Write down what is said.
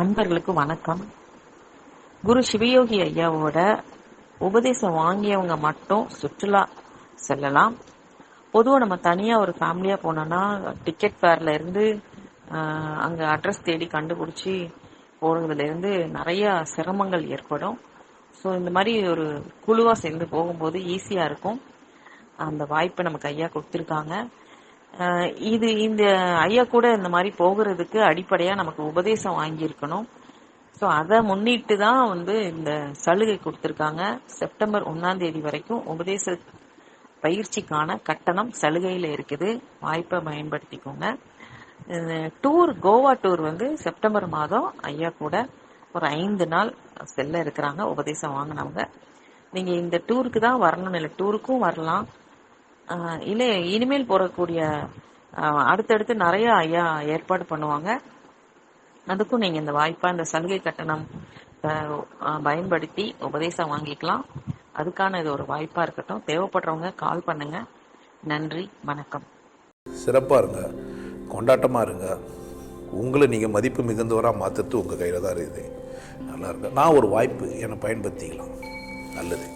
அன்பர்களுக்கு வணக்கம். குரு சிவயோகி ஐயாவோட உபதேசம் வாங்கியவங்க மட்டும் சுற்றுலா செல்லலாம். பொதுவாக நம்ம தனியாக ஒரு ஃபேமிலியாக போனோம்னா டிக்கெட் ஃபேர்ல இருந்து அங்க அட்ரஸ் தேடி கண்டுபிடிச்சி போறதுல இருந்து நிறைய சிரமங்கள் ஏற்படும். ஸோ இந்த மாதிரி ஒரு குழுவாக சேர்ந்து போகும்போது ஈஸியாக இருக்கும். அந்த வாய்ப்பை நமக்கு ஐயா கொடுத்துருக்காங்க. இது இந்த ஐயா கூட இந்த மாதிரி போகிறதுக்கு அடிப்படையாக நமக்கு உபதேசம் வாங்கியிருக்கணும். ஸோ அதை முன்னிட்டு தான் வந்து இந்த சலுகை கொடுத்துருக்காங்க. செப்டம்பர் ஒன்றாம் தேதி வரைக்கும் உபதேச பயிற்சிக்கான கட்டணம் சலுகையில் இருக்குது. வாய்ப்பை பயன்படுத்திக்கோங்க. டூர் கோவா டூர் வந்து செப்டம்பர் மாதம் ஐயா கூட ஒரு ஐந்து நாள் செல்ல இருக்கிறாங்க. உபதேசம் வாங்கினவங்க. நீங்கள் இந்த டூருக்கு தான் வரணும். இல்லை டூருக்கும் வரலாம். இல்லை இனிமேல் போகக்கூடிய அடுத்தடுத்து நிறைய ஐயா ஏற்பாடு பண்ணுவாங்க. அதுக்கும் நீங்கள் இந்த வாய்ப்பாக இந்த சலுகை கட்டணம் பயன்படுத்தி உபதேசம் வாங்கிக்கலாம். அதுக்கான இது ஒரு வாய்ப்பாக இருக்கட்டும். தேவைப்படுறவங்க கால் பண்ணுங்க. நன்றி வணக்கம். சிறப்பாக இருங்க. கொண்டாட்டமாக இருங்க. உங்களை நீங்கள் மதிப்பு மிகுந்தவராக மாற்றுறது உங்கள் கையில் தான் இருக்குது. நல்லா இருங்க. நான் ஒரு வாய்ப்பு என்னை பயன்படுத்திக்கலாம். நல்லது.